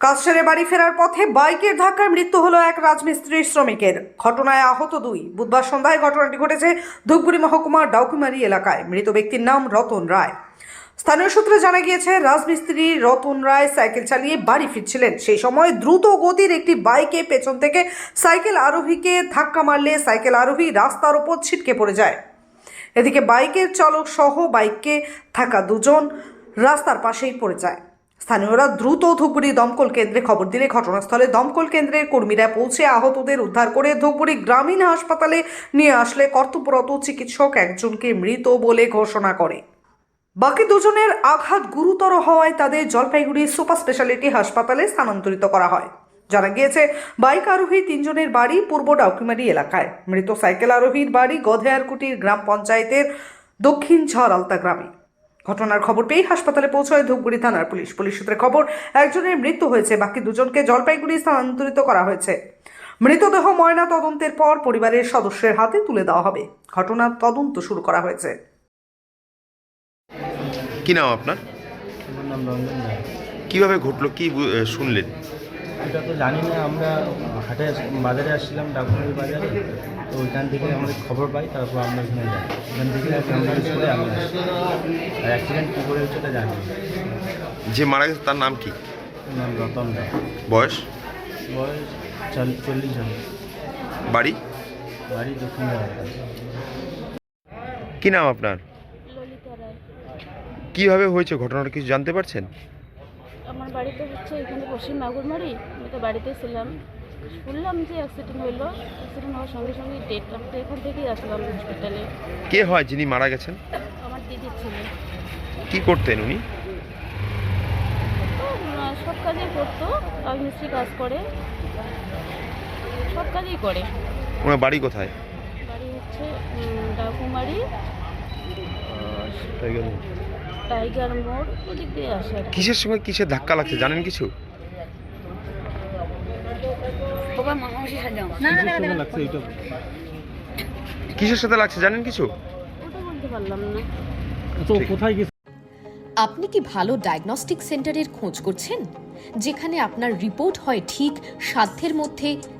কাজ বাড়ি ফেরার পথে বাইকের ধাক্কায় মৃত্যু হলো এক রাজমিস্ত্রি শ্রমিকের। ঘটনায় আহত দুই। বুধবার সন্ধ্যায় ঘটনাটি ঘটেছে ধূপগুড়ি মহকুমার ডাউকুমারি এলাকায়। মৃত ব্যক্তির নাম রতন রায়। স্থানীয় সূত্রে জানা গিয়েছে, রাজমিস্ত্রি রতন রায় সাইকেল চালিয়ে বাড়ি ফিরছিলেন। সেই সময় দ্রুত গতির একটি বাইকে পেছন থেকে সাইকেল আরোহীকে ধাক্কা মারলে সাইকেল আরোহী রাস্তার ওপর ছিটকে পড়ে যায়। এদিকে বাইকের চালক সহ বাইকে থাকা দুজন রাস্তার পাশেই পড়ে যায়। স্থানীয়রা দ্রুত ধূপগুড়ি দমকল কেন্দ্রে খবর দিলে ঘটনাস্থলে দমকল কেন্দ্রের কর্মীরা পৌঁছে আহতদের উদ্ধার করে ধূপগুড়ি গ্রামীণ হাসপাতালে নিয়ে আসলে কর্তব্যরত চিকিৎসক একজনকে মৃত বলে ঘোষণা করে। বাকি দুজনের আঘাত গুরুতর হওয়ায় তাদের জলপাইগুড়ি সুপার স্পেশালিটি হাসপাতালে স্থানান্তরিত করা হয়। জানা গিয়েছে, বাইক আরোহী তিনজনের বাড়ি পূর্ব ডাউকিমারি এলাকায়। মৃত সাইকেল আরোহীর বাড়ি গধেয়ারকুটির গ্রাম পঞ্চায়েতের দক্ষিণ ঝড় আলতা গ্রামে। ঘটনার খবর পেয়ে হাসপাতালে পৌঁছয় ধূপগুড়ি থানার পুলিশ। পুলিশ সূত্রে খবর একজনের মৃত্যু হয়েছে বাকি দুজনকে জলপাইগুড়ি স্থানান্তরিত করা হয়েছে। মৃতদেহ ময়না তদন্তের পর পরিবারের সদস্যের হাতে তুলে দেওয়া হবে। ঘটনার তদন্ত শুরু করা হয়েছে। কি নাম আপনার? আমার নাম রঞ্জন নায়ক কীভাবে ঘটলো? কি বু- শুনলেন? এটা তো জানি না আমরা হাটে বাজারে আসছিলাম ডাকুমারি বাজারে। তো ওইখান থেকে আমাদের খবর পাই তারপর আমরা এখানে যাই। ওখান থেকে অ্যাম্বুলেন্স করে আমি আসি। আর অ্যাক্সিডেন্ট কী করে হচ্ছে এটা জানি না। যে মারা গেছে তার নাম কি? নাম রতন রায় বয়স? বয়স চল- চল্লিশ জন বাড়ি? বাড়ি দক্ষিণ কি নাম আপনার? ললিতা রায়। কীভাবে হয়েছে ঘটনাটা কিছু জানতে পারছেন? আমার বাড়িতে হচ্ছে এখানে পশ্চিম নাগরমারি আমি তো বাড়িতে ছিলাম। শুনলাম যে অ্যাক্সিডেন্ট হইল অ্যাক্সিডেন্ট হওয়ার সঙ্গে সঙ্গে ডেট আমি তো এখান থেকেই আসলাম হসপিটালে কে হয় যিনি মারা গেছেন? আমার দিদির ছেলে কি করতেন উনি? তো সব কাজই করতো রাজমিস্ত্রি কাজ করে। সব কাজই করে। ওনার বাড়ি কোথায়? বাড়ি হচ্ছে ডাকুমারি। টাইগার মোড় ওদিক দিয়ে আসে আর কি। কিসের সঙ্গে কিসের ধাক্কা লাগছে? জানেন কিছু? লাগছে এইটা? কিসের সাথে লাগছে জানেন কিছু? ওটা বলতে পারলাম না। তো কোথায় গেছে আপনি কি ভালো ডায়াগনস্টিক সেন্টারের খোঁজ করছেন? যেখানে আপনার রিপোর্ট হয় ঠিক সাধ্যের মধ্যে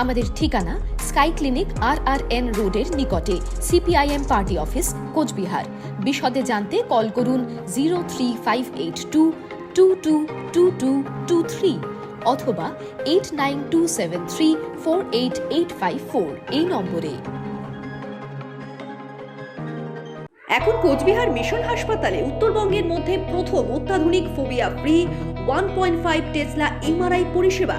আমাদের ঠিকানা Sky Clinic R R N রোডের নিকটে, সিপিআইএম পার্টি অফিস, কোচবিহার। বিশদে জানতে কল করুন zero three five eight two two two two two two three অথবা eight nine two seven three four eight eight five four এই নম্বরে। এখন কোচবিহার মিশন হাসপাতালে উত্তরবঙ্গের মধ্যে প্রথম অত্যাধুনিক phobia free, one point five tesla MRI পরিষেবা।